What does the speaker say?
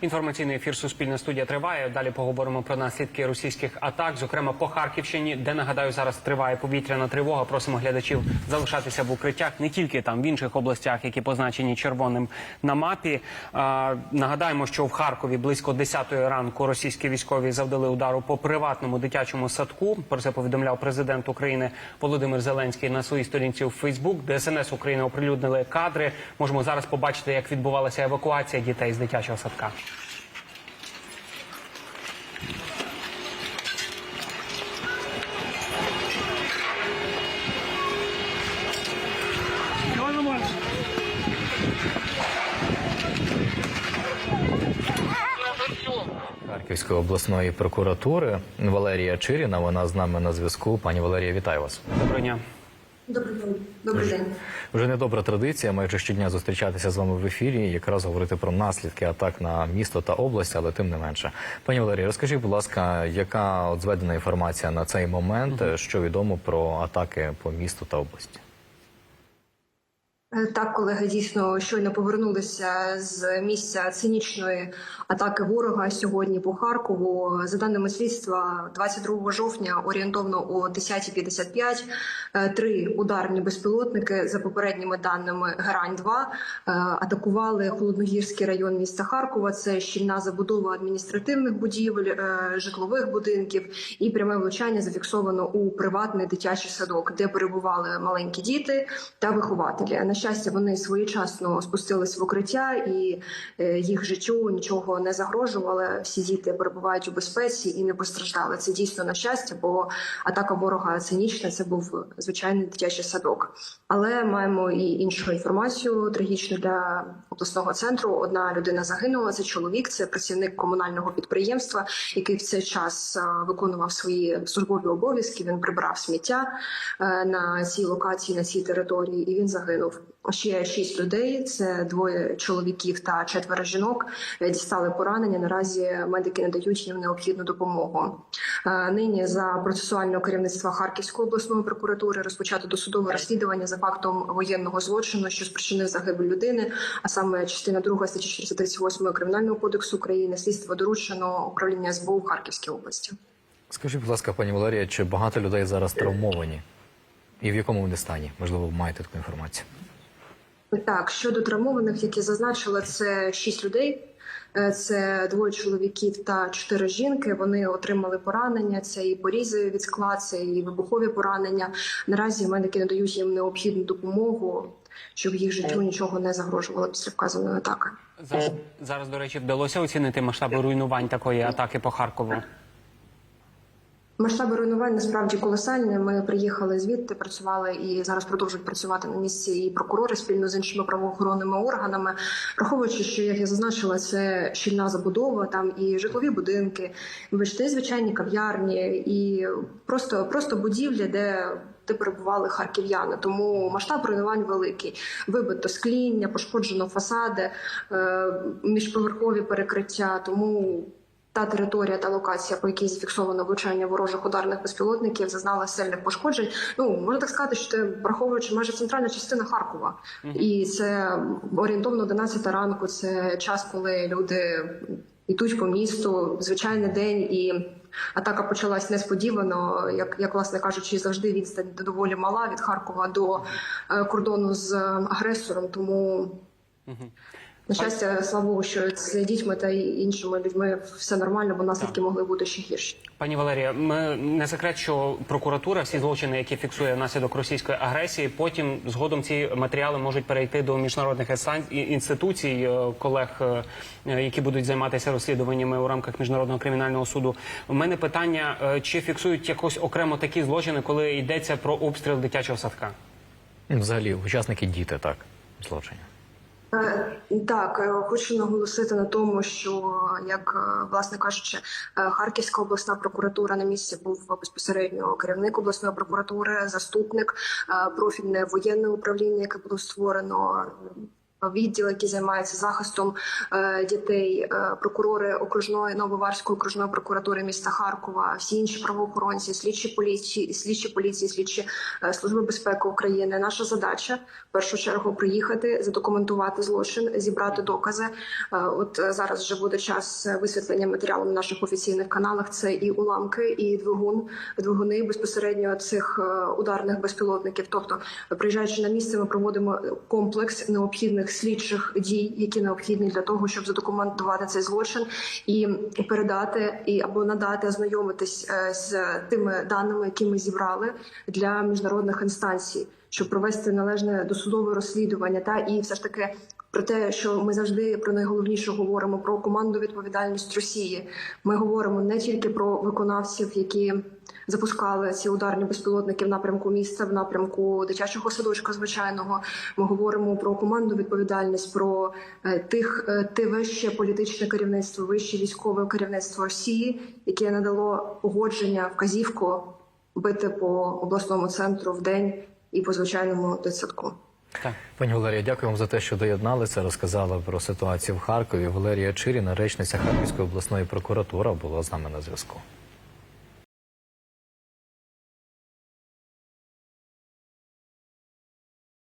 Інформаційний ефір Суспільна студія триває. Далі поговоримо про наслідки російських атак, зокрема по Харківщині, де нагадаю зараз триває повітряна тривога. Просимо глядачів залишатися в укриттях не тільки там в інших областях, які позначені червоним на мапі. А, нагадаємо, що в Харкові близько 10-ї ранку російські військові завдали удару по приватному дитячому садку. Про це повідомляв президент України Володимир Зеленський на своїй сторінці у Фейсбук. ДСНС України оприлюднили кадри. Можемо зараз побачити, як відбувалася евакуація дітей з дитячого садка. Харківської обласної прокуратури Валерія Чиріна. Вона з нами на зв'язку. Пані Валерія, вітаю вас. Доброго дня. Добрий день. Добрий день. Вже недобра традиція майже щодня зустрічатися з вами в ефірі, і якраз говорити про наслідки атак на місто та область, але тим не менше. Пані Валерія, розкажіть, будь ласка, яка от зведена інформація на цей момент, що відомо про атаки по місту та області? Е, Так, колеги, дійсно щойно повернулися з місця цинічної атаки ворога сьогодні по Харкову. За даними слідства, 22 жовтня орієнтовно о 10.55 е, три ударні безпілотники за попередніми даними Герань 2 атакували холодногірський район міста Харкова. Це щільна забудова адміністративних будівель, е, житлових будинків і пряме влучання зафіксовано у приватний дитячий садок, де перебували маленькі діти та вихователі. Щастя, вони своєчасно спустились в укриття, і е, їх життю нічого не загрожувало. Всі діти перебувають у безпеці і не постраждали. Це дійсно на щастя, бо атака ворога цинічна. Це був звичайний дитячий садок. Але маємо і іншу інформацію трагічну для обласного центру. Одна людина загинула. Це чоловік, це працівник комунального підприємства, який в цей час виконував свої службові обов'язки. Він прибирав сміття е, на цій локації, на цій території, і він загинув. Ще шість людей. Це двоє чоловіків та четверо жінок. е, Дістали поранення. Наразі медики надають їм необхідну допомогу. Е, Нині за процесуального керівництва Харківської обласної прокуратури розпочато досудове розслідування за фактом воєнного злочину, що спричинив загибель людини, а саме частина 2 статті 438 кримінального кодексу України. Слідство доручено управління СБУ в Харківській області. Скажіть, будь ласка, пані Валерія, чи багато людей зараз травмовані? І в якому вони стані? Можливо, ви маєте таку інформацію? Так, щодо травмованих, які зазначила, це шість людей. Е, Це двоє чоловіків та чотири жінки. Вони отримали поранення. Це і порізи від скла, це і вибухові поранення. Наразі медики надають їм необхідну допомогу, щоб їх життю нічого не загрожувало після вказаної атаки. Зараз, зараз, до речі, вдалося оцінити масштаби руйнувань такої атаки по Харкову. Масштаби руйнувань насправді колосальні. Ми приїхали звідти, працювали і зараз продовжують працювати на місці і прокурори спільно з іншими правоохоронними органами, враховуючи, що як я зазначила, це щільна забудова, там і житлові будинки, вибачте, звичайні кав'ярні, і просто, просто будівлі, де. Де перебували харків'яни, тому масштаб руйнувань великий. Вибито скління, пошкоджено фасади, е, міжповерхові перекриття. Тому та територія та локація, по якій зафіксовано влучання ворожих ударних безпілотників, зазнала сильних пошкоджень. Ну можна так сказати, що це враховуючи майже центральна частина Харкова, і це орієнтовно 11 ранку. Це час, коли люди йдуть по місту, звичайний день і. Атака почалась несподівано, як як власне кажучи, завжди відстань доволі мала від Харкова до е, кордону з агресором. Тому на щастя, слава Богу, що з дітьми та іншими людьми все нормально, бо наслідки могли бути ще гірші. Пані Валерія, ми не секрет, що прокуратура всі злочини, які фіксує внаслідок російської агресії, потім згодом ці матеріали можуть перейти до міжнародних інституцій, е, колег, е, які будуть займатися розслідуваннями у рамках міжнародного кримінального суду. У мене питання: е, чи фіксують якось окремо такі злочини, коли йдеться про обстріл дитячого садка? Ну, Взагалі, учасники діти, так, злочинів. Е, Так, е, хочу наголосити на тому, що як е, власне кажучи, Харківська обласна прокуратура на місці був безпосередньо керівник обласної прокуратури, заступник, профільне воєнне управління, яке було створено. Відділ, який займається захистом е, дітей, е, прокурори окружної Нововарської окружної прокуратури міста Харкова, всі інші правоохоронці, слідчі поліції, слідчі поліції, слідчі е, служби безпеки України. Наша задача в першу чергу приїхати, задокументувати злочин, зібрати докази. От зараз вже буде час висвітлення матеріалу на наших офіційних каналах. Це і уламки, і двигун, двигуни безпосередньо цих ударних безпілотників. Тобто, приїжджаючи на місце, ми проводимо комплекс необхідних слідчих дій, які необхідні для того, щоб задокументувати цей злочин і передати і або надати ознайомитись е, з тими даними, які ми зібрали для міжнародних інстанцій, щоб провести належне досудове розслідування, та і все ж таки. Про те, що ми завжди про найголовніше говоримо про команду відповідальність Росії. Ми говоримо не тільки про виконавців, які запускали ці ударні безпілотники в напрямку міста, в напрямку дитячого садочка. Звичайного ми говоримо про команду відповідальність, про е, тих е, те вище політичне керівництво, вище військове керівництво Росії, яке надало погодження вказівку бити по обласному центру в день і по звичайному дитсадку. Так. Пані Валерія, дякую вам за те, що доєдналися, Розказала про ситуацію в Харкові. Валерія Чиріна, речниця Харківської обласної прокуратури, була з нами на зв'язку.